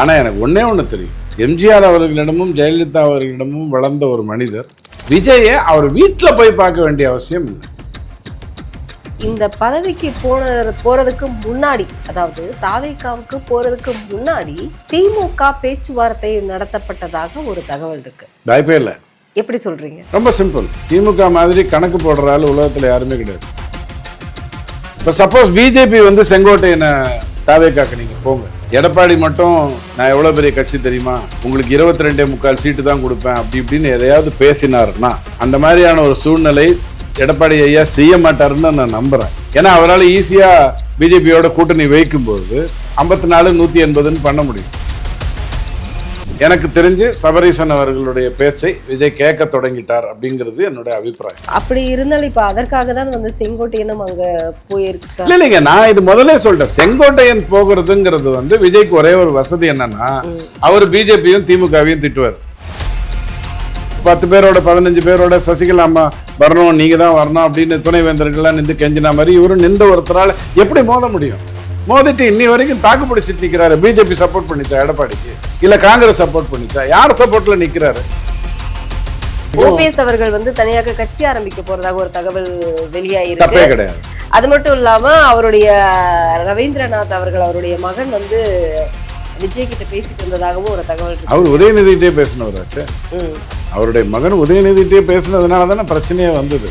ஆனால் எனக்கு ஒன்றே ஒன்று தெரியும். எம்ஜிஆர் அவர்களிடமும் ஜெயலலிதா அவர்களிடமும் வளர்ந்த ஒரு மனிதர் விஜயை அவர் வீட்டில் போய் பார்க்க வேண்டிய அவசியம் இல்லை. இந்த பதவிக்கு போன போறதுக்கு முன்னாடி அதாவது தாவேக்காவுக்கு போறதுக்கு முன்னாடி திமுக பேச்சுவார்த்தை நடத்தப்பட்டதாக ஒரு தகவல் இருக்கு. வாய்ப்பே இல்லை. எப்படி சொல்றீங்க? ரொம்ப சிம்பிள் திமுக மாதிரி கணக்கு போடுற ஆள் உலகத்தில் யாருமே கிடையாது. இப்போ சப்போஸ் பிஜேபி வந்து செங்கோட்டையனை தாவேக்காக்கு நீங்கள் போங்க. எடப்பாடி மட்டும் நான் எவ்வளோ பெரிய கட்சி தெரியுமா? உங்களுக்கு இருபத்தி ரெண்டே முக்கால் சீட்டு தான் கொடுப்பேன். அப்படி இப்படின்னு எதையாவது பேசினாருன்னா அந்த மாதிரியான ஒரு சூழ்நிலை எடப்பாடி ஐயா செய்ய மாட்டாருன்னு நான் நம்புறேன். ஏன்னா அவரால் ஈஸியாக பிஜேபியோட கூட்டணி வைக்கும்போது ஐம்பத்தி நாலு நூற்றி எண்பதுன்னு பண்ண முடியும். எனக்கு தெரிஞ்சு சபரீசன் அவர்களுடைய பேச்சை விஜய் கேட்க தொடங்கிட்டார் அப்படிங்கிறது என்னுடைய அபிப்பிராயம். அப்படி இருந்தாலும் இப்ப அதற்காக தான் வந்து செங்கோட்டையனும் அங்க போயிருக்காரு இல்ல இல்லைங்க நான் இது முதல்ல சொல்லிட்டேன். செங்கோட்டையன் போகிறதுங்கிறது வந்து விஜய்க்கு ஒரே ஒரு வசதி என்னன்னா. அவர் பிஜேபியும் திமுகவையும் திட்டுவார். பத்து பேரோட பதினஞ்சு பேரோட சசிகலா அம்மா வரணும் நீங்க தான் வரணும் அப்படின்னு துணைவேந்தர்கள்லாம் நின்று கெஞ்சினா மாதிரி இவரும் நின்ற ஒருத்தரால எப்படி மோத முடியும்? மோதிட்டு இன்னி வரைக்கும் தாக்கு பிடிச்சிட்டு நிக்கிறாரு. பிஜேபி சப்போர்ட் பண்ணிச்சா எடப்பாடிக்கு? இல்ல காங்கிரஸ் சப்போர்ட் பண்ணிச்சா? யார் சப்போர்ட்ல நிக்கிறாரு? ஓபிஎஸ் அவர்கள் வந்து தனியாக கட்சி ஆரம்பிக்க போறதாக ஒரு தகவல் வெளியாயிருக்கு. தப்பே கிடையாது. அது மட்டும் இல்லாம அவருடைய ரவீந்திரநாத் அவர்கள் அவருடைய மகன் வந்து விஜய் கிட்ட பேசிட்டு இருந்ததாகவும் ஒரு தகவல் அவர் உதயநிதிட்டே பேசினவராச்சே. அவருடைய மகன் உதயநிதிட்டே பேசினதுனால தானே பிரச்சனையே வந்தது.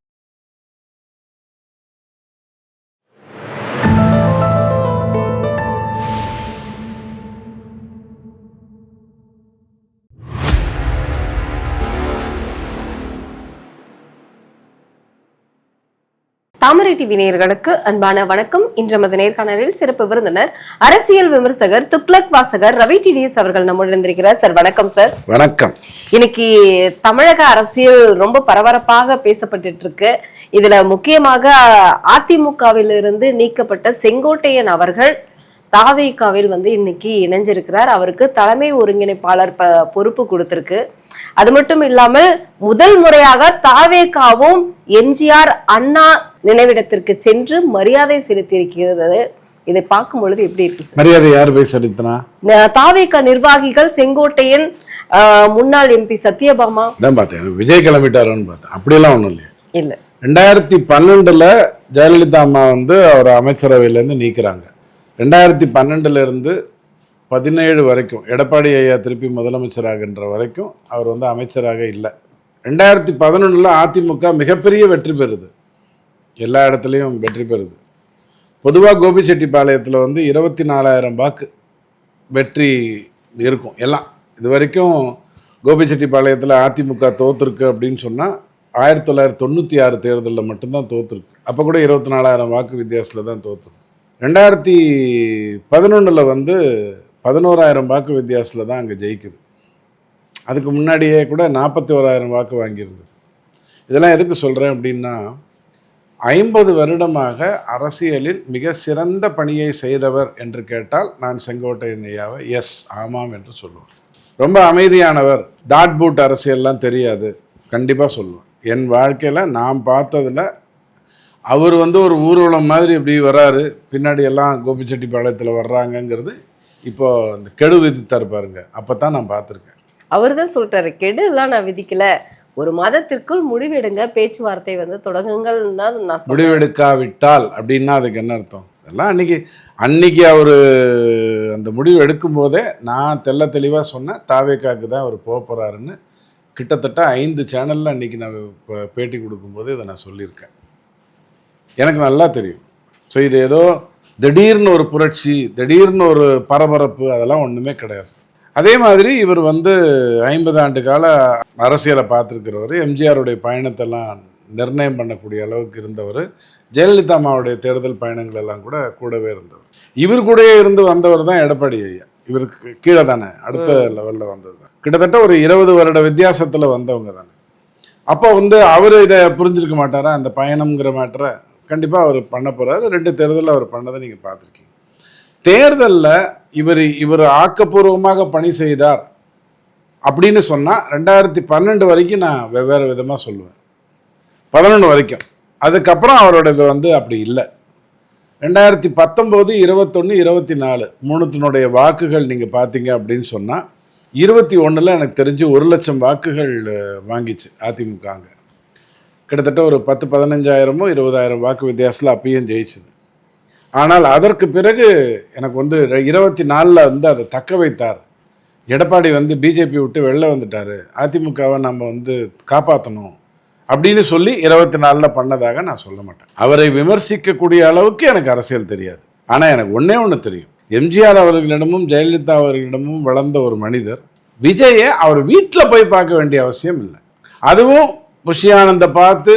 தாமரை டிவி நேயர்களுக்கு அன்பான வணக்கம். இன்று நமது நேர்காணலில் சிறப்பு விருந்தினர் அரசியல் விமர்சகர் துக்ளக் வாசகர் ரவி டிடிஎஸ் அவர்கள் நம்முடன் இருந்திருக்கிறார் சார் வணக்கம் சார். வணக்கம். இன்னைக்கு தமிழக அரசியல் ரொம்ப பரபரப்பாக பேசப்பட்டுட்டு இருக்கு இதுல முக்கியமாக அதிமுகவில் இருந்து நீக்கப்பட்ட செங்கோட்டையன் அவர்கள் தாவேகாவில் வந்து இன்னைக்கு இணைஞ்சிருக்கிறார். அவருக்கு தலைமை ஒருங்கிணைப்பாளர் ப பொறுப்பு கொடுத்திருக்கு. அது மட்டும் இல்லாமல் முதல் முறையாக தாவேகாவும் எம்ஜிஆர் அண்ணா நினைவிடத்திற்கு சென்று மரியாதை செலுத்தியிருக்கிறது. இதை பார்க்கும் பொழுது எப்படி இருக்கு மரியாதை யார் போய் செலுத்தினா தாவேகா நிர்வாகிகள் செங்கோட்டையன் முன்னாள் எம்பி சத்யபாமா. தான் பார்த்தேன். விஜய் கிளம்பிட்டாரோன்னு பார்த்தேன். அப்படியெல்லாம் ஒன்றும் இல்லையா. இல்ல. ரெண்டாயிரத்தி பன்னெண்டுல ஜெயலலிதா அம்மா வந்து அவர் அமைச்சரவையிலேருந்து நீக்குறாங்க. ரெண்டாயிரத்தி பன்னெண்டுலேருந்து பதினேழு வரைக்கும் எடப்பாடி ஐயா திருப்பி முதலமைச்சராகின்ற வரைக்கும் அவர் வந்து அமைச்சராக இல்லை. ரெண்டாயிரத்தி பதினொன்றில் அதிமுக மிகப்பெரிய வெற்றி பெறுது. எல்லா இடத்துலையும் வெற்றி பெறுது. பொதுவாக கோபிச்செட்டிப்பாளையத்தில் வந்து இருபத்தி நாலாயிரம் வாக்கு வெற்றி இருக்கும். எல்லாம். இது வரைக்கும் கோபிச்செட்டிப்பாளையத்தில் அதிமுக தோற்றுருக்கு அப்படின்னு சொன்னால் ஆயிரத்தி தொள்ளாயிரத்தி தொண்ணூற்றி ஆறு தேர்தலில் மட்டும்தான் தோற்றுருக்கு அப்போ கூட இருபத்தி நாலாயிரம் வாக்கு வித்தியாசத்தில் தான் தோற்றுருக்கு ரெண்டாயிரத்தி பதினொன்றில் வந்து பதினோராயிரம் வாக்கு வித்தியாசத்தில் தான் அங்கே ஜெயிக்குது. அதுக்கு முன்னாடியே கூட நாற்பத்தி ஓராயிரம் வாக்கு வாங்கியிருந்தது. இதெல்லாம் எதுக்கு சொல்கிறேன் அப்படின்னா ஐம்பது வருடமாக அரசியலில் மிக சிறந்த பணியை செய்தவர் என்று கேட்டால் நான் செங்கோட்டையன் ஐயாவை எஸ் ஆமாம் என்று சொல்லுவேன். ரொம்ப அமைதியானவர். டாட் பூட் அரசியல்லாம் தெரியாது. கண்டிப்பாக சொல்லுவேன். என் வாழ்க்கையில் நான் பார்த்ததில் அவர் வந்து ஒரு ஊர்வலம் மாதிரி இப்படி வராரு பின்னாடி எல்லாம் கோபிச்செட்டிப்பாளையத்தில் வர்றாங்கங்கிறது இப்போ இந்த கெடு விதித்தார் பாருங்க. அப்போ தான் நான் பார்த்துருக்கேன். அவர் தான் சொல்லிட்டாரு கெடு எல்லாம் நான் விதிக்கல. ஒரு மாதத்திற்குள் முடிவெடுங்க பேச்சுவார்த்தை வந்து தொடங்குங்கள் தான் நான் முடிவெடுக்காவிட்டால் அப்படின்னா அதுக்கு என்ன அர்த்தம்? இதெல்லாம் அன்னைக்கு அன்னைக்கு அவர் அந்த முடிவு எடுக்கும்போதே நான் தெள்ள தெளிவாக சொன்னேன் தாவேக்காக்கு தான் அவர் போக போகிறாருன்னு கிட்டத்தட்ட ஐந்து சேனலில் அன்னைக்கு நான் பேட்டி கொடுக்கும்போது இதை நான் சொல்லியிருக்கேன். எனக்கு நல்லா தெரியும். ஸோ இது ஏதோ திடீர்னு ஒரு புரட்சி திடீர்னு ஒரு பரபரப்பு அதெல்லாம் ஒன்றுமே கிடையாது. அதே மாதிரி இவர் வந்து ஐம்பது ஆண்டு கால அரசியலை பார்த்துருக்கிறவர். எம்ஜிஆருடைய பயணத்தெல்லாம் நிர்ணயம் பண்ணக்கூடிய அளவுக்கு இருந்தவர். ஜெயலலிதா அம்மாவுடைய தேர்தல் பயணங்கள் எல்லாம் கூட கூடவே இருந்தவர். இவர் கூடயே இருந்து வந்தவர் தான் எடப்பாடி ஐயா. இவருக்கு கீழே தானே அடுத்த லெவலில் வந்தது தான். கிட்டத்தட்ட ஒரு இருபது வருட வித்தியாசத்தில் வந்தவங்க தானே. அப்போ வந்து அவர் இதை புரிஞ்சிருக்க மாட்டாரா? அந்த பயணம்ங்கிற மேட்டரை கண்டிப்பாக அவர் பண்ண போகிறாரு ரெண்டு தேர்தலில் அவர் பண்ணதை நீங்கள் பார்த்துருக்கீங்க. தேர்தலில் இவர் இவர் ஆக்கப்பூர்வமாக பணி செய்தார் அப்படின்னு சொன்னால் ரெண்டாயிரத்தி பன்னெண்டு வரைக்கும் நான் வெவ்வேறு விதமாக சொல்லுவேன். பதினொன்று வரைக்கும். அதுக்கப்புறம் அவரோட இது வந்து அப்படி இல்லை. ரெண்டாயிரத்தி பத்தொம்போது இருபத்தொன்று இருபத்தி நாலு மூணுத்தினுடைய வாக்குகள் நீங்கள் பார்த்தீங்க அப்படின்னு சொன்னால் இருபத்தி ஒன்றில் எனக்கு தெரிஞ்சு ஒரு லட்சம் வாக்குகள் வாங்கிச்சு அதிமுகங்க. கிட்டத்தட்ட ஒரு பத்து பதினஞ்சாயிரமோ இருபதாயிரம் வாக்கு வித்தியாசத்தில் அப்பயும் ஜெயிச்சுது. ஆனால் அதற்கு பிறகு எனக்கு வந்து இருபத்தி நாலில் வந்து அதை தக்க வைத்தார். எடப்பாடி வந்து பிஜேபி விட்டு வெளில வந்துட்டார். அதிமுகவை நம்ம வந்து காப்பாற்றணும் அப்படின்னு சொல்லி இருபத்தி நாலில் பண்ணதாக நான் சொல்ல மாட்டேன். அவரை விமர்சிக்கக்கூடிய அளவுக்கு எனக்கு அரசியல் தெரியாது. ஆனால் எனக்கு ஒன்றே ஒன்று தெரியும். எம்ஜிஆர் அவர்களிடமும் ஜெயலலிதா அவர்களிடமும் வளர்ந்த ஒரு மனிதர் விஜயை அவர் வீட்டில் போய் பார்க்க வேண்டிய அவசியம் இல்லை. அதுவும் புஷியானந்த பார்த்து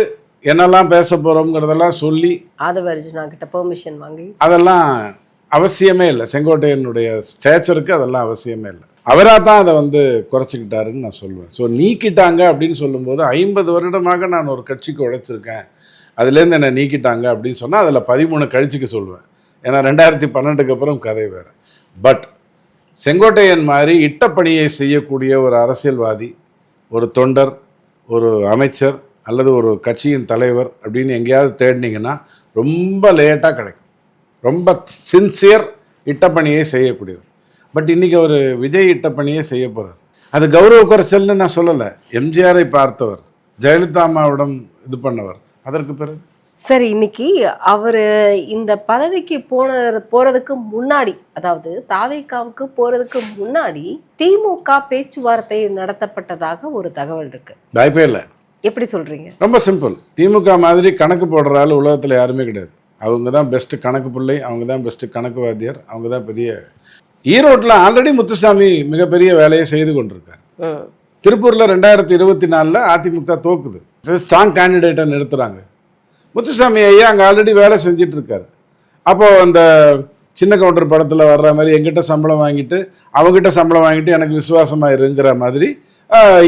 என்னெல்லாம் பேச போகிறோங்கிறதெல்லாம் சொல்லி ஆதவ அர்ஜுனா கிட்ட பெர்மிஷன் வாங்கி அதெல்லாம் அவசியமே இல்லை. செங்கோட்டையனுடைய ஸ்டேச்சருக்கு அதெல்லாம் அவசியமே இல்லை. அவராக தான் அதை வந்து குறைச்சிக்கிட்டாருன்னு நான் சொல்லுவேன். ஸோ நீக்கிட்டாங்க அப்படின்னு சொல்லும்போது ஐம்பது வருடமாக நான் ஒரு கட்சிக்கு உழைச்சிருக்கேன். அதுலேருந்து என்னை நீக்கிட்டாங்க அப்படின்னு சொன்னால் அதில் பதிமூணு கழிச்சுக்க சொல்லுவேன். ஏன்னா ரெண்டாயிரத்தி பன்னெண்டுக்கு அப்புறம் கதை வேறு. பட் செங்கோட்டையன் மாதிரி இட்ட பணியை செய்யக்கூடிய ஒரு அரசியல்வாதி ஒரு தொண்டர் ஒரு அமைச்சர் அல்லது ஒரு கட்சியின் தலைவர் அப்படின்னு எங்கேயாவது தேடினீங்கன்னா ரொம்ப லேட்டாக கிடைக்கும். ரொம்ப சின்சியர் இட்டப்பணியை செய்யக்கூடியவர். பட் இன்றைக்கி அவர் விஜய் இட்டப்பணியை செய்ய போகிறார் அது கௌரவ குறைச்சல்னு நான் சொல்லலை. எம்ஜிஆரை பார்த்தவர் ஜெயலலிதா அம்மாவிடம் இது பண்ணவர். அதற்கு பிறகு? சரி இன்னைக்கு அவரு இந்த பதவிக்கு போன போறதுக்கு முன்னாடி அதாவது தாவேக்காவுக்கு போறதுக்கு முன்னாடி திமுக பேச்சுவார்த்தை நடத்தப்பட்டதாக ஒரு தகவல் இருக்கு. வாய்ப்பே இல்லை. எப்படி சொல்றீங்க? ரொம்ப சிம்பிள். திமுக மாதிரி கணக்கு போடுற ஆள் உலகத்தில் யாருமே கிடையாது. அவங்க தான் பெஸ்ட்டு கணக்கு பிள்ளை அவங்க தான் பெஸ்ட்டு கணக்கு வாத்தியார் அவங்க தான் பெரிய ஈரோட்டில் ஆல்ரெடி முத்துசாமி மிகப்பெரிய வேலையை செய்து கொண்டிருக்கார். திருப்பூரில் ரெண்டாயிரத்தி இருபத்தி நாலில் அதிமுக தோக்குது. ஸ்ட்ராங் கேண்டிடேட்டை நிறுத்துறாங்க. முத்துசாமி ஐயா அங்கே ஆல்ரெடி வேலை செஞ்சிட்டு இருக்காரு அப்போ அந்த சின்ன கவுண்டர் படத்தில் வர்ற மாதிரி எங்கிட்ட சம்பளம் வாங்கிட்டு அவங்ககிட்ட சம்பளம் வாங்கிட்டு எனக்கு விசுவாசமா இருங்கிற மாதிரி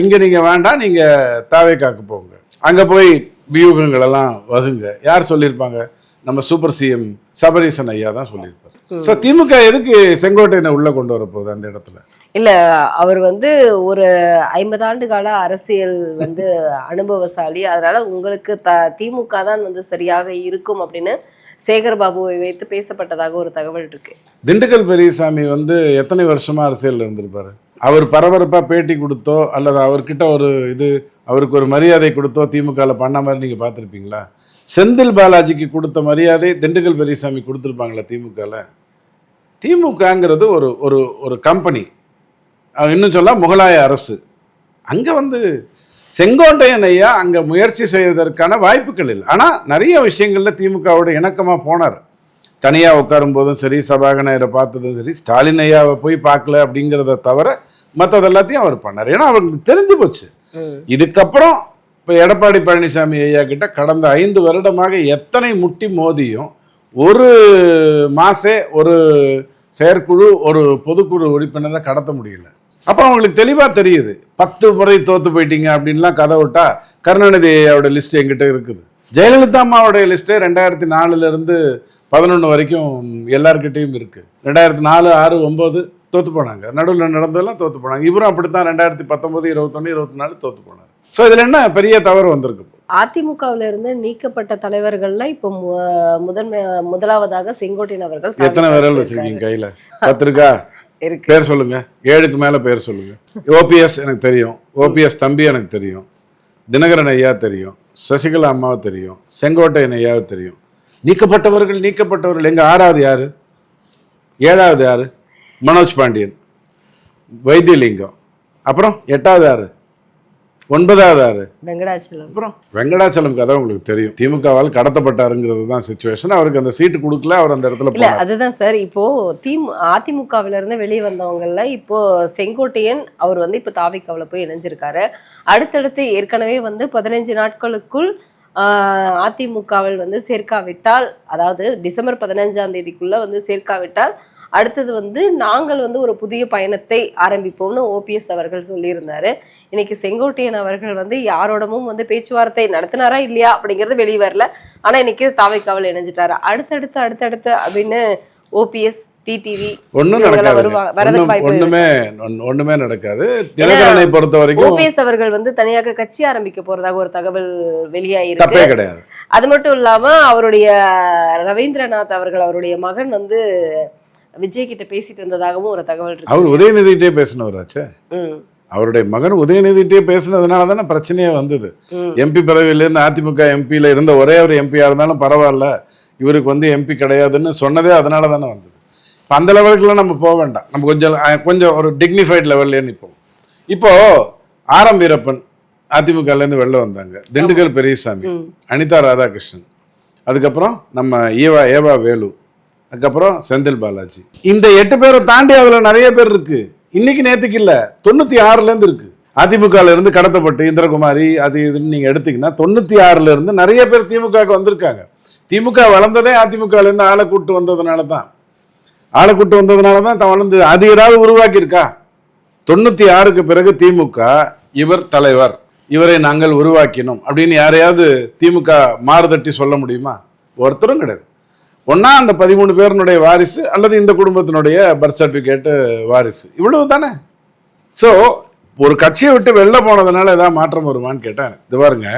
இங்கே நீங்கள் வேண்டாம் நீங்கள் தாவேக்காக்கு போங்க. அங்கே போய் வியூகங்கள் எல்லாம் வகுங்க. யார் சொல்லியிருப்பாங்க நம்ம சூப்பர் சிஎம் சபரீசன் ஐயா தான் சொல்லியிருப்பார் ஸோ திமுக எதுக்கு செங்கோட்டையனை உள்ளே கொண்டு வர போகுது அந்த இடத்துல? இல்ல அவர் வந்து ஒரு ஐம்பது ஆண்டு கால அரசியல் வந்து அனுபவசாலி. அதனால உங்களுக்கு த திமுக தான் வந்து சரியாக இருக்கும் அப்படின்னு சேகர் பாபுவை வைத்து பேசப்பட்டதாக ஒரு தகவல் இருக்கு. திண்டுக்கல் பெரியசாமி வந்து எத்தனை வருஷமா அரசியல் இருந்திருப்பாரு? அவர் பரபரப்பா பேட்டி கொடுத்தோ அல்லது அவர்கிட்ட ஒரு இது அவருக்கு ஒரு மரியாதை கொடுத்தோ திமுகவில் பண்ண மாதிரி நீங்கள் பார்த்துருப்பீங்களா? செந்தில் பாலாஜிக்கு கொடுத்த மரியாதை திண்டுக்கல் பெரியசாமி கொடுத்துருப்பாங்களா திமுகவில் திமுகங்கிறது ஒரு ஒரு ஒரு கம்பெனி இன்னும் சொல்ல முகலாய அரசு. அங்கே வந்து செங்கோட்டையன் ஐயா அங்கே முயற்சி செய்வதற்கான வாய்ப்புகள் இல்லை. ஆனால் நிறைய விஷயங்களில் திமுகவோட இணக்கமாக போனார். தனியாக உட்காரும் போதும் சரி சபாகநாயரை பார்த்ததும் சரி ஸ்டாலின் ஐயாவை போய் பார்க்கல அப்படிங்கிறத தவிர மற்றது எல்லாத்தையும் அவர் பண்ணார். ஏன்னா அவருக்கு தெரிஞ்சு போச்சு. இதுக்கப்புறம் இப்போ எடப்பாடி பழனிசாமி ஐயா கிட்ட கடந்த ஐந்து வருடமாக எத்தனை முட்டி மோதியும் ஒரு மாசே ஒரு செயற்குழு ஒரு பொதுக்குழு உறுப்பினரை கடத்த முடியல. அப்போ அவங்களுக்கு தெளிவாக தெரியுது. பத்து முறை தோத்து போயிட்டீங்க அப்படின்லாம் கதை விட்டா கருணாநிதி ஐயாவோட லிஸ்ட் எங்கிட்ட இருக்குது. ஜெயலலிதா அம்மாவோடைய லிஸ்ட்டே ரெண்டாயிரத்தி நாலுலேருந்து பதினொன்று வரைக்கும் எல்லார்கிட்டேயும் இருக்கு. ரெண்டாயிரத்தி நாலு ஆறு ஒம்பது தோத்து போனாங்க. நடுவில் நடந்ததெல்லாம் தோத்து போனாங்க. இவரும் அப்படித்தான் ரெண்டாயிரத்தி பத்தொன்பது இருபத்தொன்று இருபத்தி நாலு தோத்து போனார். ஸோ இதில் என்ன பெரிய தவறு வந்திருக்கு? அதிமுகவுல இருந்து நீக்கப்பட்ட தலைவர்கள்ல இப்போ முதன்மை முதலாவதாக செங்கோட்டையன் அவர்கள் எத்தனை விரல் வச்சிருக்கீங்க கையில்? பத்து இருக்கு. பேர் சொல்லுங்க. ஏழுக்கு மேலே பேர் சொல்லுங்க. ஓபிஎஸ் எனக்கு தெரியும். ஓபிஎஸ் தம்பி எனக்கு தெரியும். தினகரன் ஐயா தெரியும். சசிகலா அம்மாவை தெரியும். செங்கோட்டையன் ஐயாவை தெரியும். நீக்கப்பட்டவர்கள் நீக்கப்பட்டவர்கள். எங்க ஆறாவது யாரு? ஏழாவது யாரு? மனோஜ் பாண்டியன். வைத்தியலிங்கம். அப்புறம் எட்டாவது யாரு? ஒன்பதாவது யாரு வெங்கடாச்சலம். அப்புறம்? வெங்கடாச்சலம் கதை உங்களுக்கு தெரியும். திமுகவால் கடத்தப்பட்டாருங்கிறது தான் சுச்சுவேஷன் அவருக்கு அந்த சீட்டு கொடுக்கல அவர் அந்த இடத்துல இல்ல அதுதான் சார். இப்போ திமு அதிமுகவில இருந்து வெளியே வந்தவங்கல்ல இப்போ செங்கோட்டையன் அவர் வந்து இப்போ தாவிக்காவில் போய் இணைஞ்சிருக்காரு. அடுத்தடுத்து ஏற்கனவே வந்து பதினைஞ்சு நாட்களுக்குள் ஆஹ், அதிமுகவில் வந்து சேர்க்காவிட்டால் அதாவது டிசம்பர் பதினஞ்சாம் தேதிக்குள்ள வந்து சேர்க்காவிட்டால் அடுத்தது வந்து நாங்கள் வந்து ஒரு புதிய பயணத்தை ஆரம்பிப்போம்னு ஓபிஎஸ் அவர்கள் சொல்லியிருந்தாரு. இன்னைக்கு செங்கோட்டையன் அவர்கள் வந்து யாரோடமும் வந்து பேச்சுவார்த்தை நடத்தினாரா இல்லையா அப்படிங்கிறது வெளியே வரல. ஆனா இன்னைக்கு தாவைக்காவல் இணைஞ்சிட்டாரு. அடுத்தடுத்து அடுத்தடுத்து அப்படின்னு ஓபிஎஸ் டிடிவி ஒண்ணும் நடக்காது ஒண்ணு- ஒண்ணுமே நடக்காது. தினகரனை பொறுத்த வரைக்கும் ஓபிஎஸ் அவர்கள் வந்து தனியாக கட்சி ஆரம்பிக்க போறதாக ஒரு தகவல் வெளியாயிருக்கு. தப்பே கிடையாது. அது மட்டும் இல்லாம அவருடைய ரவீந்திரநாத் அவர்கள் அவருடைய மகன் வந்து விஜய் கிட்ட பேசிட்டு இருந்ததாகவும் ஒரு தகவல் இருக்கு. அவர் உதயநிதிட்டே பேசினவராச்சே. அவருடைய மகன் உதயநிதிட்டே பேசினதுனால தானே பிரச்சனையே வந்தது. எம்பி பதவியிலேருந்து அதிமுக எம்பியில் இருந்த ஒரே ஒரு எம்பியாக இருந்தாலும் பரவாயில்ல. இவருக்கு வந்து எம்பி கிடையாதுன்னு சொன்னதே அதனால தானே வந்தது. இப்போ அந்த லெவலுக்குலாம் நம்ம போக வேண்டாம். நம்ம கொஞ்சம் கொஞ்சம் ஒரு டிக்னிஃபைட் லெவல்லே நிற்போம் இப்போ ஆரம் வீரப்பன் அதிமுகலேருந்து வெளில வந்தாங்க. திண்டுக்கல் பெரியசாமி. அனிதா ராதாகிருஷ்ணன். அதுக்கப்புறம் நம்ம ஈவா ஏவா வேலு அதுக்கப்புறம் செந்தில் பாலாஜி. இந்த எட்டு பேரை தாண்டி அதில் நிறைய பேர் இருக்கு. இன்னைக்கு நேற்றுக்கு இல்லை தொண்ணூற்றி ஆறுலேருந்து இருக்கு. அதிமுகலேருந்து கடத்தப்பட்டு இந்திரகுமாரி அது இதுன்னு நீங்கள் எடுத்தீங்கன்னா தொண்ணூற்றி ஆறுலேருந்து நிறைய பேர் திமுகவுக்கு வந்திருக்காங்க. திமுக வளர்ந்ததே அதிமுகலேருந்து ஆளை கூட்டு வந்ததுனால தான். ஆளை கூட்டு வந்ததுனால தான் தான் வளர்ந்து அது ஏதாவது உருவாக்கியிருக்கா? தொண்ணூற்றி ஆறுக்கு பிறகு திமுக இவர் தலைவர் இவரை நாங்கள் உருவாக்கினோம் அப்படின்னு யாரையாவது திமுக மாறுதட்டி சொல்ல முடியுமா? ஒருத்தரும் கிடையாது. ஒண்ணா அந்த பதிமூணு பேருனுடைய வாரிசு அல்லது இந்த குடும்பத்தினுடைய பர்த் சர்டிஃபிகேட்டு வாரிசு. இவ்வளவு தானே ஸோ ஒரு கட்சியை விட்டு வெளில போனதுனால ஏதாவது மாற்றம் வருமான்னு கேட்டேன். இது பாருங்க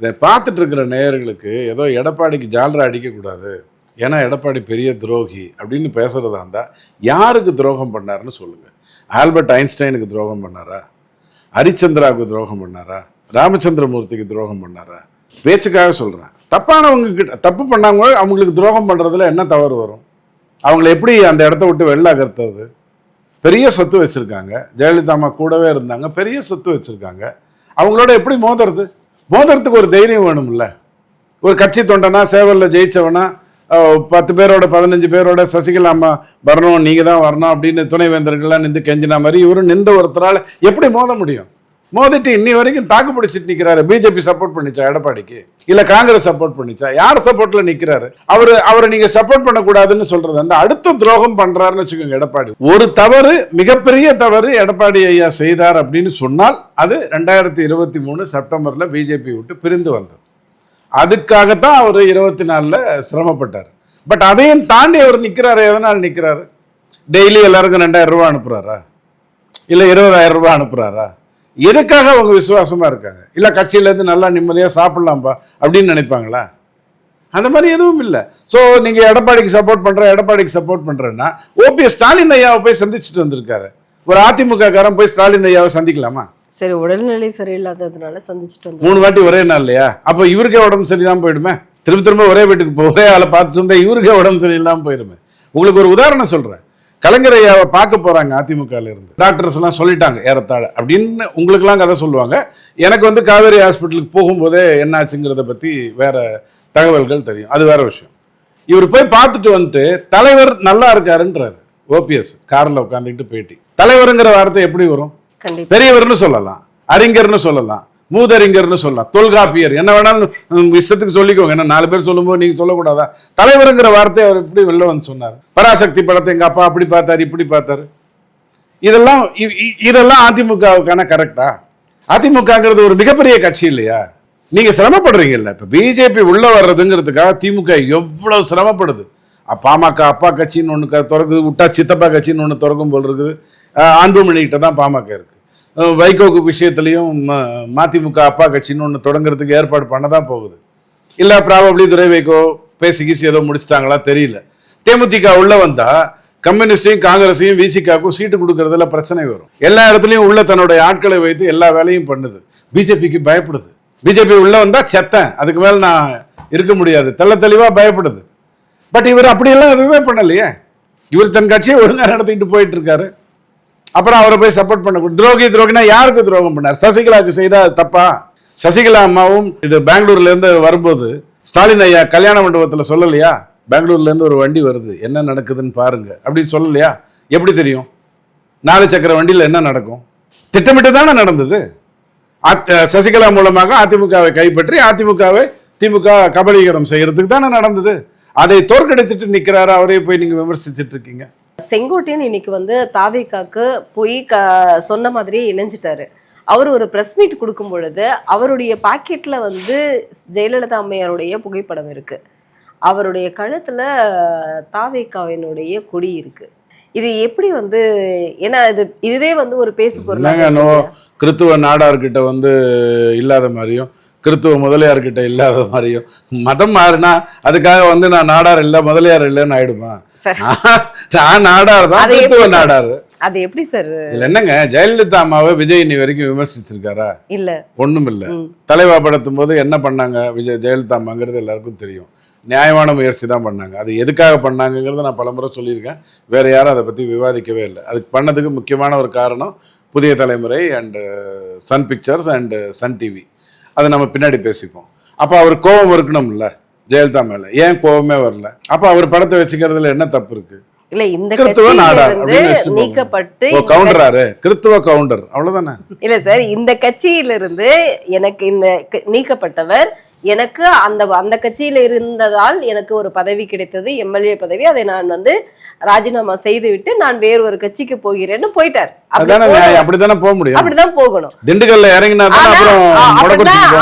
இதை பார்த்துட்டு இருக்கிற நேயர்களுக்கு ஏதோ எடப்பாடிக்கு ஜால்ரா அடிக்கக்கூடாது ஏன்னா எடப்பாடி பெரிய துரோகி அப்படின்னு பேசுகிறதா இருந்தால் யாருக்கு துரோகம் பண்ணாருன்னு சொல்லுங்கள் ஆல்பர்ட் ஐன்ஸ்டைனுக்கு துரோகம் பண்ணாரா? ஹரிச்சந்திராவுக்கு துரோகம் பண்ணாரா? ராமச்சந்திரமூர்த்திக்கு துரோகம் பண்ணாரா? பேச்சுக்காக சொல்றேன். தப்பானவங்க கிட்ட தப்பு பண்ணாங்க அவங்களுக்கு துரோகம் பண்றதுல என்ன தவறு வரும்? அவங்கள எப்படி அந்த இடத்த விட்டு வெளில அகர்த்தது பெரிய சொத்து வச்சிருக்காங்க. ஜெயலலிதா அம்மா கூடவே இருந்தாங்க. பெரிய சொத்து வச்சிருக்காங்க. அவங்களோட எப்படி மோதுறது? மோதுறதுக்கு ஒரு தைரியம் வேணும்ல. ஒரு கட்சி தொண்டனா சேவலில் ஜெயிச்சவனா பத்து பேரோட பதினஞ்சு பேரோட சசிகலா அம்மா வரணும் நீங்க தான் வரணும் அப்படின்னு துணைவேந்தர்கள்லாம் நின்று கெஞ்சினா மாதிரி இவரும் நின்ற ஒருத்தரால எப்படி மோத முடியும்? மோதிட்டு இன்னி வரைக்கும் தாக்கு பிடிச்சிட்டு நிற்கிறாரு பிஜேபி சப்போர்ட் பண்ணிச்சா எடப்பாடிக்கு? இல்லை காங்கிரஸ் சப்போர்ட் பண்ணிச்சா? யார் சப்போர்ட்டில் நிற்கிறாரு அவர் அவரை நீங்கள் சப்போர்ட் பண்ணக்கூடாதுன்னு சொல்கிறது அந்த அடுத்த துரோகம் பண்ணுறாருன்னு வச்சுக்கோங்க எடப்பாடி. ஒரு தவறு மிகப்பெரிய தவறு எடப்பாடி ஐயா செய்தார் அப்படின்னு சொன்னால் அது ரெண்டாயிரத்தி இருபத்தி மூணு செப்டம்பரில் பிஜேபி விட்டு பிரிந்து வந்தது. அதுக்காகத்தான் அவர் இருபத்தி நாலில் சிரமப்பட்டார். பட் அதையும் தாண்டி அவர் நிற்கிறாரு எதனால் நிற்கிறாரு டெய்லி எல்லாருக்கும் ரெண்டாயிரம் ரூபாய் அனுப்புகிறாரா இல்லை இருபதாயிரம் ரூபா அனுப்புகிறாரா எதுக்காக அவங்க விசுவாசமா இருக்காங்க? இல்ல கட்சியில இருந்து நல்லா நிம்மதியா சாப்பிடலாம்ப்பா அப்படின்னு நினைப்பாங்களா? அந்த மாதிரி எதுவும் இல்லை. ஸோ நீங்க எடப்பாடிக்கு சப்போர்ட் பண்ற எடப்பாடிக்கு சப்போர்ட் பண்றேன்னா ஓபிஎஸ் ஸ்டாலின் ஐயாவை போய் சந்திச்சுட்டு வந்திருக்காரு. ஒரு அதிமுக காரன் போய் ஸ்டாலின் ஐயாவை சந்திக்கலாமா? சரி உடல்நிலை சரியில்லாததுனால சந்திச்சுட்டு மூணு வாட்டி ஒரே நாள் இல்லையா? அப்போ இவருக்கே உடம்பு சரியில்லாம போயிடுமே? திரும்ப திரும்ப ஒரே வீட்டுக்கு ஒரே ஆளை பார்த்துட்டு வந்தா இவருக்கே உடம்பு சரியில்லாம போயிடுமே உங்களுக்கு ஒரு உதாரணம் சொல்றேன். கலைஞர் ஐயாவை பார்க்க போறாங்க அதிமுகல இருந்து டாக்டர்ஸ் எல்லாம் சொல்லிட்டாங்க ஏறத்தாழ. அப்படின்னு உங்களுக்கெல்லாம் கதை சொல்லுவாங்க. எனக்கு வந்து காவேரி ஹாஸ்பிட்டலுக்கு போகும்போதே என்னாச்சுங்கிறத பத்தி வேற தகவல்கள் தெரியும். அது வேற விஷயம். இவர் போய் பார்த்துட்டு வந்துட்டு தலைவர் நல்லா இருக்காருன்றாரு ஓபிஎஸ் கார்ல உட்காந்துக்கிட்டு பேட்டி தலைவருங்கிற வார்த்தை எப்படி வரும்? பெரியவர்னு சொல்லலாம் அறிஞர்னு சொல்லலாம். மூதறிஞர்னு சொல்லலாம். தொல்காப்பியர். என்ன வேணாலும் விஷயத்துக்கு இஷ்டத்துக்கு சொல்லிக்கோங்க. என்ன நாலு பேர் சொல்லும்போது நீங்க சொல்லக்கூடாதா? தலைவருங்கிற வார்த்தை அவர் எப்படி வெளில வந்து சொன்னார். பராசக்தி படத்தை எங்க அப்பா அப்படி பார்த்தாரு இப்படி பார்த்தாரு. இதெல்லாம் இ- இ- இதெல்லாம் அதிமுகவுக்கான கரெக்டா? அதிமுகங்கிறது ஒரு மிகப்பெரிய கட்சி இல்லையா? நீங்க சிரமப்படுறீங்கல்ல இப்ப பிஜேபி உள்ள வர்றதுங்கிறதுக்காக திமுக எவ்வளவு சிரமப்படுது? பாமக அப்பா கட்சின்னு ஒன்று திறக்குது. விட்டா சித்தப்பா கட்சின்னு ஒன்று திறக்கும் போல் இருக்குது. அஹ், அன்புமணி கிட்ட தான் பாமக இருக்கு. வைகோக்கு விஷயத்துலையும் ம- மதிமுக அப்பா கட்சின்னு ஒன்று தொடங்குறதுக்கு ஏற்பாடு பண்ண தான் போகுது. இல்லை ப்ராபப்ளி துரை வைகோ பேசி கீசி ஏதோ முடிச்சிட்டாங்களா தெரியல. தேமுதிக உள்ள வந்தா கம்யூனிஸ்டையும் காங்கிரஸையும் விசிகாக்கும் சீட்டு கொடுக்கறதுல பிரச்சனை வரும். எல்லா இடத்துலையும் உள்ள தன்னுடைய ஆட்களை வைத்து எல்லா வேலையும் பண்ணுது. பிஜேபிக்கு பயப்படுது. பிஜேபி உள்ள வந்தா செத்தேன். அதுக்கு மேல நான் இருக்க முடியாது. தெள்ள தெளிவா பயப்படுது. பட் இவர் அப்படியெல்லாம் எதுவுமே பண்ணலையே. இவர் தன் கட்சியை ஒழுங்காக நடத்திட்டு போயிட்டு இருக்காரு. அப்புறம் அவரை போய் சப்போர்ட் பண்ண துரோகி துரோகினா யாருக்கு துரோகம் பண்ணார்? சசிகலாவுக்கு செய்தா தப்பா? சசிகலா அம்மாவும் இது பெங்களூர்ல இருந்து வரும்போது ஸ்டாலின் ஐயா கல்யாண மண்டபத்தில் சொல்லலையா? பெங்களூர்ல இருந்து ஒரு வண்டி வருது. என்ன நடக்குதுன்னு பாருங்க. அப்படின்னு சொல்லலையா? எப்படி தெரியும்? நாலு சக்கர வண்டியில் என்ன நடக்கும்? திட்டமிட்டு தானே நடந்தது. அத்- சசிகலா மூலமாக அதிமுகவை கைப்பற்றி அதிமுகவை திமுக கபலீகரம் செய்யறதுக்கு தானே நடந்தது. அதை தோற்கடித்துட்டு நிற்கிறாரு அவரே போய் நீங்கள் விமர்சிச்சுட்டு இருக்கீங்க. செங்கோட்டையன் இன்னைக்கு வந்து தாவேக்காக்கு போய் க சொன்ன மாதிரியே இணைஞ்சிட்டாரு. அவர் ஒரு பிரஸ் மீட் கொடுக்கும் பொழுது அவருடைய பாக்கெட்ல வந்து ஜெயலலிதா அம்மையாருடைய புகைப்படம் இருக்கு. அவருடைய கழுத்துல தாவேக்காவினுடைய கொடி இருக்கு. இது எப்படி வந்து ஏன்னா இது இதுவே வந்து ஒரு பேசு பொருள் கிறித்துவ நாடார்கிட்ட வந்து இல்லாத மாதிரியும் கிறித்துவ முதலியார்கிட்ட இல்லாத மாதிரியும். மதம் மாறினா அதுக்காக வந்து நான் நாடார் இல்லை முதலியார் இல்லைன்னு ஆயிடுமா? நான் நாடார் தான் கிறித்துவ? நாடார். அது எப்படி சார்? இதுல என்னங்க ஜெயலலிதா அம்மாவை விஜய் இன்னி வரைக்கும் விமர்சிச்சிருக்காரா? இல்ல. ஒண்ணும் இல்ல. தலைவா படுத்தும் போது என்ன பண்ணாங்க விஜய் ஜெயலலிதா அம்மாங்கிறது எல்லாருக்கும் தெரியும். நியாயமான முயற்சி தான் பண்ணாங்க. அது எதுக்காக பண்ணாங்கங்கிறத நான் பலமுறை சொல்லியிருக்கேன். வேற யாரும் அதை பத்தி விவாதிக்கவே இல்லை. அதுக்கு பண்ணதுக்கு முக்கியமான ஒரு காரணம் Puthiya Thalaimurai and Sun Pictures and Sun TV அதை நம்ம பின்னாடி பேசிப்போம். அப்போ அவர் கோபம் இருக்கணும்ல ஜெயலலிதா மேல. ஏன் கோபமே வரல? அப்போ அவர் படத்தை வச்சுக்கிறதுல என்ன தப்பு இருக்கு? இல்ல இந்த கட்சியில நாடார். நீக்கப்பட்டு கவுண்டராரு? கிறித்துவ கவுண்டர். அவ்வளவுதானே? இல்ல சார் இந்த கட்சியிலிருந்து எனக்கு இந்த நீக்கப்பட்டவர் எனக்கு அந்த அந்த கட்சியில இருந்ததால் எனக்கு ஒரு பதவி கிடைத்தது எம்எல்ஏ பதவி. அதை நான் வந்து ராஜினாமா செய்துவிட்டு நான் வேறு ஒரு கட்சிக்கு போகிறேன்னு போயிட்டார். அப்படித்தானே போக முடியும்? அப்படிதான் போகணும். திண்டுக்கல்ல இறங்கினா.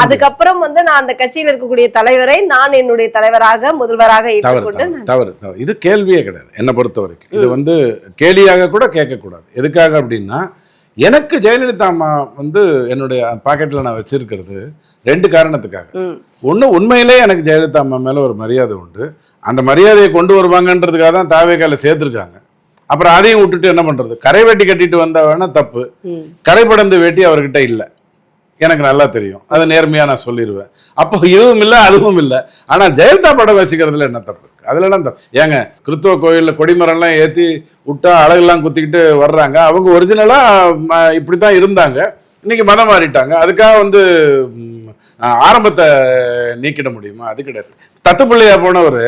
அதுக்கப்புறம் வந்து நான் அந்த கட்சியில இருக்கக்கூடிய தலைவரை நான் என்னுடைய தலைவராக முதல்வராக ஏற்றுக்கொண்டு தவறு இது கேள்வியே கிடையாது. என்னை பொறுத்த வரைக்கும். இது வந்து கேலியாக கூட கேட்கக்கூடாது. எதுக்காக அப்படின்னா எனக்கு ஜெயலலிதா அம்மா வந்து என்னுடைய பாக்கெட்டில் நான் வச்சிருக்கிறது ரெண்டு காரணத்துக்காக. ஒன்று உண்மையிலே எனக்கு ஜெயலலிதா அம்மா மேலே ஒரு மரியாதை உண்டு. அந்த மரியாதையை கொண்டு வருவாங்கன்றதுக்காக தான் தாவேக்கால சேர்த்துருக்காங்க. அப்புறம் அதையும் விட்டுட்டு என்ன பண்ணுறது கரை வெட்டி கட்டிட்டு வந்தா வேணா தப்பு. ம். கரைபடந்து வேட்டி அவர்கிட்ட இல்லை. எனக்கு நல்லா தெரியும். அது நேர்மையா நான் சொல்லிடுவேன் அப்போ இதுவும் இல்லை அதுவும் இல்லை. ஆனா ஜெயலலிதா படம் வச்சுக்கிறதுல என்ன தப்பு? இருக்கு அதுல ஏங்க கிறித்துவ கோயிலில் கொடிமரம்லாம் ஏற்றி விட்டா அழகெல்லாம் குத்திக்கிட்டு வர்றாங்க. அவங்க ஒரிஜினலாக இப்படி தான் இருந்தாங்க. இன்னைக்கு மதம் மாறிட்டாங்க. அதுக்காக வந்து ஆரம்பத்தை நீக்கிட முடியுமா? அது கிடையாது. தத்து பிள்ளையா போனவர்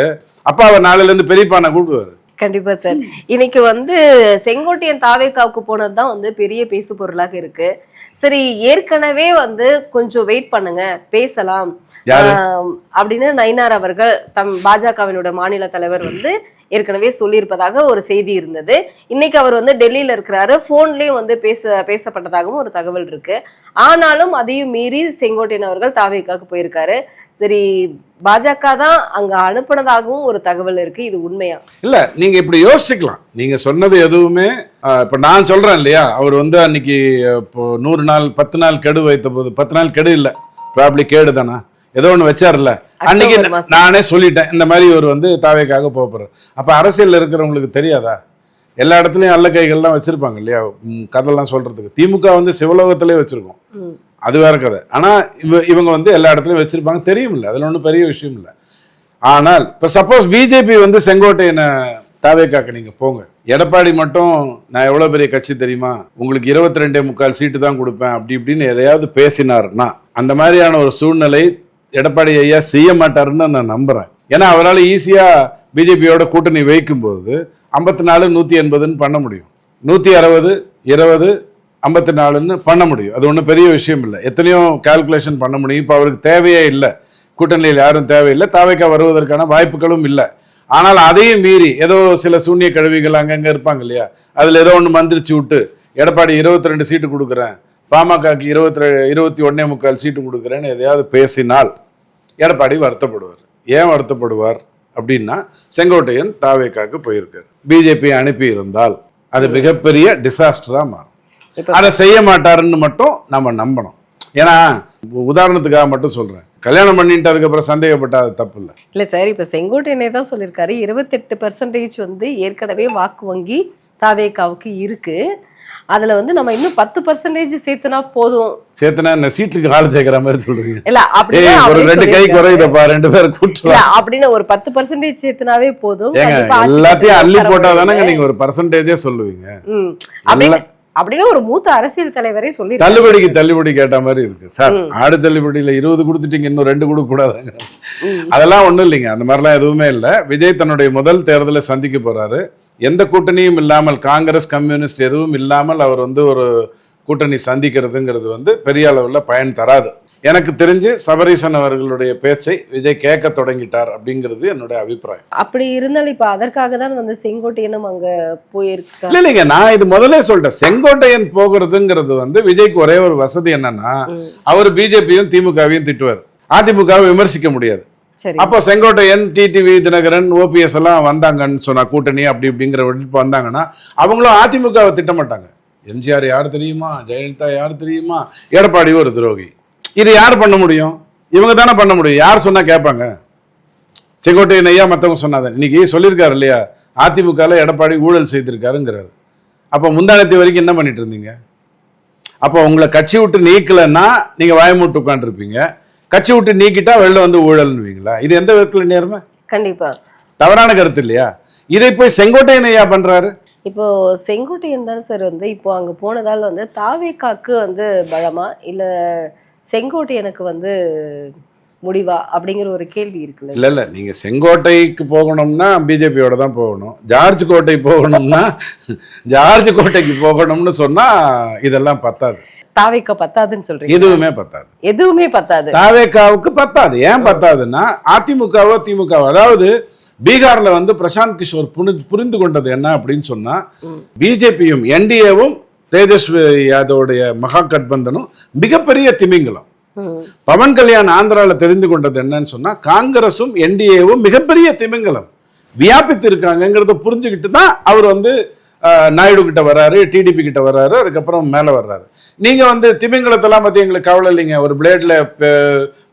அப்பாவை நாளையில இருந்து பெரியப்பானை கூப்பிடுவார். கண்டிப்பா சார். இன்னைக்கு வந்து செங்கோட்டையன் தாவேக்காவுக்கு போனதுதான் வந்து பெரிய பேசு பொருளாக இருக்கு. சரி ஏற்கனவே வந்து கொஞ்சம் வெயிட் பண்ணுங்க பேசலாம். அப்படின்னு நயினார் அவர்கள் தம் பாஜகவினோட மாநில தலைவர் வந்து ஏற்கனவே சொல்லியிருப்பதாக ஒரு செய்தி இருந்தது. இன்னைக்கு அவர் வந்து டெல்லியில இருக்கிறாரு. போன்லயும் வந்து பேச பேசப்பட்டதாகவும் ஒரு தகவல் இருக்கு. ஆனாலும் அதையும் மீறி செங்கோட்டையன் அவர்கள் தாவேக்காக்கு போயிருக்காரு. சரி பாஜக தான் அங்க அனுப்புனதாகவும் ஒரு தகவல் இருக்கு. இது உண்மையா? இல்ல நீங்க இப்படி யோசிக்கலாம் நீங்க சொன்னது எதுவுமே இப்ப நான் சொல்றேன் இல்லையா? அவர் வந்து அன்னைக்கு இப்போ நூறு நாள் பத்து நாள் கெடு வைத்த போது பத்து நாள் கெடு இல்ல. ப்ராப்ளி கேடு தானா? ஏதோ ஒண்ணு வச்சார்ல. அன்னைக்கு. நானே சொல்லிட்டேன் இந்த மாதிரி இவர் வந்து தாவேக்காக போக போறாரு அப்ப அரசியல்ல இருக்கிறவங்களுக்கு தெரியாதா? எல்லா இடத்துலயும் அல்ல கைகள்லாம் வச்சிருப்பாங்க இல்லையா? ம், கதைலாம் சொல்றதுக்கு. திமுக வந்து சிவலோகத்திலே வச்சிருக்கோம். அது வேற கதை. ஆனா இவ இவங்க வந்து எல்லா இடத்துலயும் வச்சிருப்பாங்க. தெரியும் இல்லை அதுல ஒன்றும் பெரிய விஷயம் இல்லை. ஆனால் இப்ப சப்போஸ் பிஜேபி வந்து செங்கோட்டையனை தாவேக்காக்க நீங்க போங்க. எடப்பாடி மட்டும் நான் எவ்வளவு பெரிய கட்சி தெரியுமா? உங்களுக்கு இருபத்தி ரெண்டே முக்கால் சீட்டு தான் கொடுப்பேன். அப்படி இப்படின்னு எதையாவது பேசினாருன்னா அந்த மாதிரியான ஒரு சூழ்நிலை எடப்பாடி ஐயா செய்ய மாட்டாருன்னு நான் நம்புறேன். ஏன்னா அவரால் ஈஸியாக பிஜேபியோட கூட்டணி வைக்கும்போது ஐம்பத்தி நாலு நூற்றி எண்பதுன்னு பண்ண முடியும். நூற்றி அறுபது இருபது ஐம்பத்தி நாலுன்னு பண்ண முடியும். அது ஒன்றும் பெரிய விஷயம் இல்லை எத்தனையோ கால்குலேஷன் பண்ண முடியும். இப்போ அவருக்கு தேவையே இல்லை. கூட்டணியில் யாரும் தேவையில்லை. தாவைக்கா வருவதற்கான வாய்ப்புகளும் இல்லை. ஆனால் அதையும் மீறி ஏதோ சில சூன்ய கழுவிகள் அங்கங்கே இருப்பாங்க இல்லையா? அதில் ஏதோ ஒன்று மந்திரிச்சு விட்டு எடப்பாடி இருபத்தி ரெண்டு சீட்டு கொடுக்குறேன் பாமகக்கு இருபத்தி இருபத்தி ஒன்னே முக்கால் சீட்டு கொடுக்குறேன்னு எதையாவது பேசினால் எடப்பாடி வருத்தப்படுவார். ஏன் வருத்தப்படுவார்? அப்படின்னா செங்கோட்டையன் தாவேக்காக்கு போயிருக்கார். பிஜேபி அனுப்பி இருந்தால் அது மிகப்பெரிய டிசாஸ்டராக மாறும். அதை செய்ய மாட்டாருன்னு மட்டும் நம்ம நம்பணும். ஏன்னா உதாரணத்துக்காக மட்டும் சொல்றேன். கல்யாணம் பண்ணிட்டு அதுக்கப்புறம் சந்தேகப்பட்டா அது தப்பு இல்லை. இல்ல சார் இப்ப செங்கோட்டையனே தான் சொல்லியிருக்காரு இருபத்தெட்டு பர்சன்டேஜ் வந்து ஏற்கனவே வாக்கு வங்கி தாவேக்காவுக்கு இருக்கு. அதுல வந்து நம்ம இன்னும் பத்து பர்சன்டேஜ் சேர்த்துனா போதும். சேர்த்துனா என்ன சீட்டுக்கு ஆள் சேர்க்கிற மாதிரி சொல்றீங்க? இல்ல அப்படின்னு ஏய் ஒரு ரெண்டு கை. குறையுதப்பா ரெண்டு பேரை கூட்டு. அப்படின்னு ஒரு பத்து பர்சன்டேஜ் சேர்த்துனாவே போதும். எல்லாத்தையும் அள்ளி போட்டா முடியாது. நீங்க ஒரு பர்சன்டேஜே சொல்லுவீங்க. அப்படின்னு ஒரு மூத்த அரசியல் தலைவரே சொல்லி தள்ளுபடிக்கு தள்ளுபடி கேட்ட மாதிரி இருக்கு. சார் ஆடு தள்ளுபடியில இருபது கொடுத்துட்டீங்க இன்னும் ரெண்டு கொடுக்க கூடாதாங்க அதெல்லாம் ஒண்ணும் இல்லைங்க. அந்த மாதிரிலாம் எதுவுமே இல்லை. விஜய் தன்னுடைய முதல் தேர்தலை சந்திக்க போறாரு. எந்த கூட்டணியும் இல்லாமல் காங்கிரஸ் கம்யூனிஸ்ட் எதுவும் இல்லாமல் அவர் வந்து ஒரு கூட்டணி சந்திக்கிறதுங்கிறது வந்து பெரிய அளவில் பயன் தராது. எனக்கு தெரிஞ்சு சபரீசன் அவர்களுடைய பேச்சை விஜய் கேட்க தொடங்கிட்டார் அப்படிங்கிறது என்னுடைய அபிப்பிராயம். அப்படி இருந்தாலும் இப்ப அதற்காக தான் வந்து செங்கோட்டையனும் அங்க போயிருக்காரு இல்ல இல்லைங்க நான் இது முதல்ல சொல்லிட்டேன். செங்கோட்டையன் போகிறதுங்கிறது வந்து விஜய்க்கு ஒரே ஒரு வசதி என்னன்னா. அவர் பிஜேபியும் திமுகவையும் திட்டுவார். அதிமுகவை விமர்சிக்க முடியாது. அப்போ செங்கோட்டையன் டிடிவி தினகரன் ஓபிஎஸ் எல்லாம் வந்தாங்கன்னு சொன்னா கூட்டணி அப்படி இப்படிங்கிற இப்போ வந்தாங்கன்னா அவங்களும் அதிமுகவை திட்டமாட்டாங்க. எம்ஜிஆர் யார் தெரியுமா? ஜெயலலிதா யார் தெரியுமா? எடப்பாடி ஒரு துரோகி. இது யார் பண்ண முடியும்? இவங்க தானே பண்ண முடியும். யார் சொன்னா கேட்பாங்க. செங்கோட்டையன் ஐயா மற்றவங்க சொன்னாங்க. இன்னைக்கு சொல்லியிருக்காரு இல்லையா? அதிமுகவில் எடப்பாடி ஊழல் செய்திருக்காருங்கிறாரு. அப்போ முந்தானத்தி வரைக்கும் என்ன பண்ணிட்டு இருந்தீங்க? அப்போ உங்களை கட்சி விட்டு நீக்கலைன்னா நீங்கள் வாயமூட்டு உட்காந்துருப்பீங்க கட்சி விட்டு நீக்கிட்டா வெளில வந்து ஊழல்னுவீங்களா? இது எந்த விதத்தில் நேர்மை? கண்டிப்பா. தவறான கருத்து இல்லையா? இதை போய் செங்கோட்டையன் ஐயா பண்றாரு? இப்போ செங்கோட்டையன் தான் சார் வந்து இப்போ அங்க போனதால வந்து தாவேக்காக்கு வந்து பலமா? இல்ல செங்கோட்டையனுக்கு வந்து முடிவா அப்படிங்கிற ஒரு கேள்வி இருக்குல்ல. இல்ல இல்ல நீங்க செங்கோட்டைக்கு போகணும்னா பிஜேபியோட தான் போகணும். ஜார்ஜ் கோட்டை போகணும்னா ஜார்ஜ் கோட்டைக்கு போகணும்னு சொன்னா இதெல்லாம் பத்தாது. தாவேக்கா பத்தாதுன்னு சொல்றீங்க. எதுவுமே பத்தாது. எதுவுமே பத்தாது. தாவேக்காவுக்கு பத்தாது. ஏன் பத்தாதுன்னா அதிமுகவோ திமுகவோ அதாவது பீகார்ல வந்து பிரசாந்த் கிஷோர் புரிந்து கொண்டது என்ன அப்படின்னு சொன்னா பிஜேபியும் என்டிஏவும் தேஜஸ்வி யாதவுடைய மகா கட்பந்தனும் மிகப்பெரிய திமிங்கலம். பவன் கல்யாண் ஆந்திரால தெரிந்து கொண்டது என்னன்னு சொன்னா காங்கிரஸும் என்டிஏவும் மிகப்பெரிய திமிங்கலம். வியாபித்து இருக்காங்கங்கிறத புரிஞ்சுக்கிட்டு தான் அவர் வந்து நாயுடு கிட்ட வர்றாரு டிடிபி கிட்ட வர்றாரு அதுக்கப்புறம் மேல வர்றாரு. நீங்க வந்து திமிங்கலத்தெல்லாம் பத்தி எங்களுக்கு கவலை இல்லைங்க. ஒரு பிளேட்ல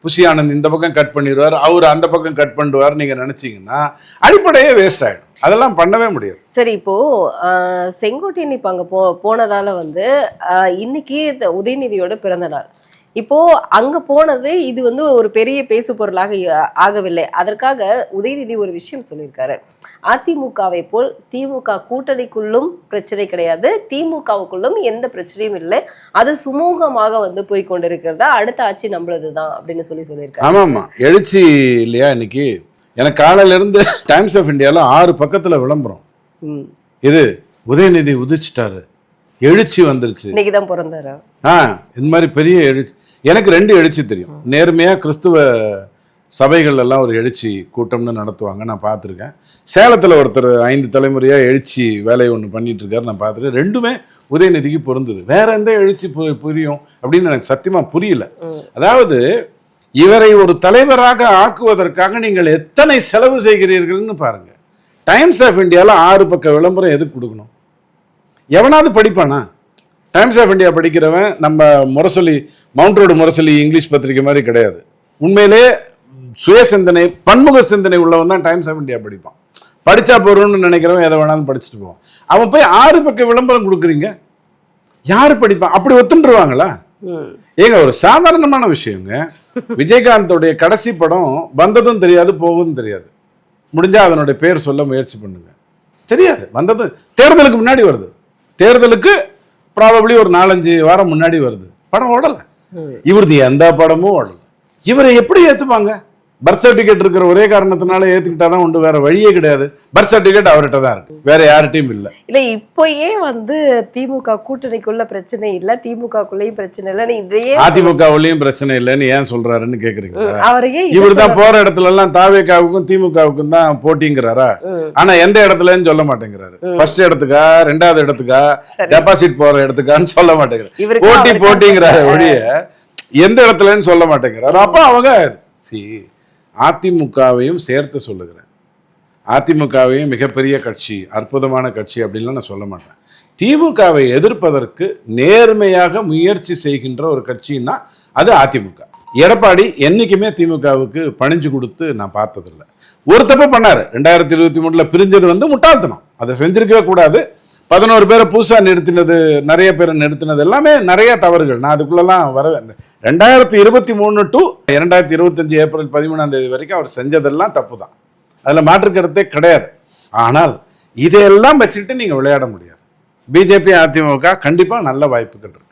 புஷி ஆனந்த் இந்த பக்கம் கட் பண்ணிடுவார் அவர் அந்த பக்கம் கட் பண்ணுவார் நீங்க நினைச்சீங்கன்னா அடிப்படையே வேஸ்ட் ஆயிடும். அதெல்லாம் பண்ணவே முடியாது. சரி இப்போ செங்கோட்டையன் இப்ப அங்க போ போனதால வந்து இன்னைக்கு உதயநிதியோட பிறந்த நாள். இப்போ அங்க போனது இது வந்து ஒரு பெரிய பேசு பொருளாக ஆகவில்லை. அதற்காக உதயநிதி ஒரு விஷயம் சொல்லியிருக்காரு. அதிமுகவை போல் திமுக கூட்டணிக்குள்ளும் பிரச்சனை கிடையாது. திமுகவுக்குள்ளும் எந்த பிரச்சனையும் இல்லை. அது சுமூகமாக வந்து போய் கொண்டிருக்கிறதா அடுத்த ஆட்சி நம்மளதுதான் அப்படின்னு சொல்லி சொல்லியிருக்காரு. ஆமாம்மா. எழுச்சி இல்லையா இன்னைக்கு? எனக்கு காலையில இருந்து டைம்ஸ் ஆஃப் இந்தியால ஆறு பக்கத்துல விளம்பரம். இது உதயநிதி உதிச்சிட்டாரு. எழுச்சி வந்துருச்சு. இன்னைக்கு தான் பிறந்தாரு. ஆ இந்த மாதிரி பெரிய எழுச்சி. எனக்கு ரெண்டு எழுச்சி தெரியும். நேர்மையா கிறிஸ்துவ சபைகள் எல்லாம் ஒரு எழுச்சி கூட்டம்னு நடத்துவாங்க நான் பார்த்துருக்கேன். சேலத்தில் ஒருத்தர் ஐந்து தலைமுறையா எழுச்சி வேலையை ஒன்று பண்ணிட்டு இருக்காரு நான் பார்த்துருக்கேன். ரெண்டுமே உதயநிதிக்கு பொருந்தது. வேற எந்த எழுச்சி புரியும் அப்படின்னு எனக்கு சத்தியமா புரியல. அதாவது இவரை ஒரு தலைவராக ஆக்குவதற்காக நீங்கள் எத்தனை செலவு செய்கிறீர்கள்னு பாருங்க. டைம்ஸ் ஆஃப் இந்தியாவில் ஆறு பக்க விளம்பரம் எதுக்கு கொடுக்கணும்? எவனாவது படிப்பானா? டைம்ஸ் ஆஃப் இந்தியா படிக்கிறவன் நம்ம Murasoli Mount Road Murasoli English பத்திரிக்கை மாதிரி கிடையாது. உண்மையிலே சுய சிந்தனை பன்முக சிந்தனை உள்ளவன் தான் டைம்ஸ் ஆஃப் இந்தியா படிப்பான். படித்தா போகிறோம்னு நினைக்கிறவன் எதை வேணாலும் படிச்சுட்டு போவான். அவன் போய் ஆறு பக்க விளம்பரம் கொடுக்குறீங்க? யார் படிப்பான் அப்படி ஒத்துண்டுருவாங்களா? ஏங்க ஒரு சாதாரணமான விஷயங்க. விஜயகாந்தோடைய கடைசி படம் வந்ததும் தெரியாது போவதும் தெரியாது. முடிஞ்சா அதனுடைய பேர் சொல்ல முயற்சி பண்ணுங்க. தெரியாது வந்ததும் தேர்தலுக்கு முன்னாடி வருது. தேர்தலுக்கு ப்ராபப்ளி ஒரு நாலஞ்சு வாரம் முன்னாடி வருது. படம் ஓடல. இவரது எந்த படமும் ஓடல. இவரை எப்படி ஏத்துப்பாங்க? பர்த் சர்டிஃபிகேட் இருக்கிற ஒரே காரணத்தினால ஏத்துக்கிட்டாதான் உண்டு. வேற வழியே கிடையாது. பர்த் சர்டிஃபிகேட் அவர்கிட்ட தான் இருக்கு. வேற யார்கிட்டயும் இல்ல. இல்ல இப்போ ஏன் வந்து திமுக கூட்டணிக்குள்ள பிரச்சனை இல்ல. திமுகக்குள்ளேயும் பிரச்சனை இல்ல. இதையே அதிமுகவுலயும் பிரச்சனை இல்லைன்னு ஏன் சொல்றாருன்னு கேக்குறீங்களா? அவரை ஏன் இதை இவர் தான் போற இடத்துல எல்லாம் தாவேக்காவுக்கும் திமுகவுக்கும் தான் போட்டிங்கிறாரா. ஆனா எந்த இடத்துலன்னு சொல்ல மாட்டேங்கிறாரு. ஃபர்ஸ்ட் இடத்துக்கா ரெண்டாவது இடத்துக்கா. டெபாசிட் போற இடத்துக்கான்னு சொல்ல மாட்டேங்கிறாரு. போட்டி போட்டிங்கிறாரு ஒழிய எந்த இடத்துலன்னு சொல்ல மாட்டேங்கிறாரு. அப்ப அவங்க சி அதிமுகவையும் சேர்த்து சொல்லுகிறேன். அதிமுகவையும் மிகப்பெரிய கட்சி அற்புதமான கட்சி அப்படின்லாம் நான் சொல்ல மாட்டேன். திமுகவை எதிர்ப்பதற்கு நேர்மையாக முயற்சி செய்கின்ற ஒரு கட்சின்னா அது அதிமுக. எடப்பாடி என்றைக்குமே திமுகவுக்கு பணிஞ்சு கொடுத்து நான் பார்த்ததில்லை. ஒரு தப்பு பண்ணார். ரெண்டாயிரத்தி இருபத்தி மூணில் பிரிஞ்சது வந்து முட்டாள்தனம். அதை செஞ்சிருக்கவே கூடாது. பதினோரு பேரை புதுசாக நிறுத்தினது நிறைய பேரை நிறுத்தினது எல்லாமே நிறைய தவறுகள். நான் அதுக்குள்ளெல்லாம் வரவே ரெண்டாயிரத்தி இருபத்தி மூணு டு இரண்டாயிரத்தி இருபத்தஞ்சி ஏப்ரல் பதிமூணாம் தேதி வரைக்கும் அவர் செஞ்சதெல்லாம் தப்பு தான் அதில் மாற்று கருத்தே கிடையாது. ஆனால் இதையெல்லாம் வச்சுக்கிட்டு நீங்கள் விளையாட முடியாது. பிஜேபி அதிமுக கண்டிப்பாக நல்ல வாய்ப்புகள் இருக்கு.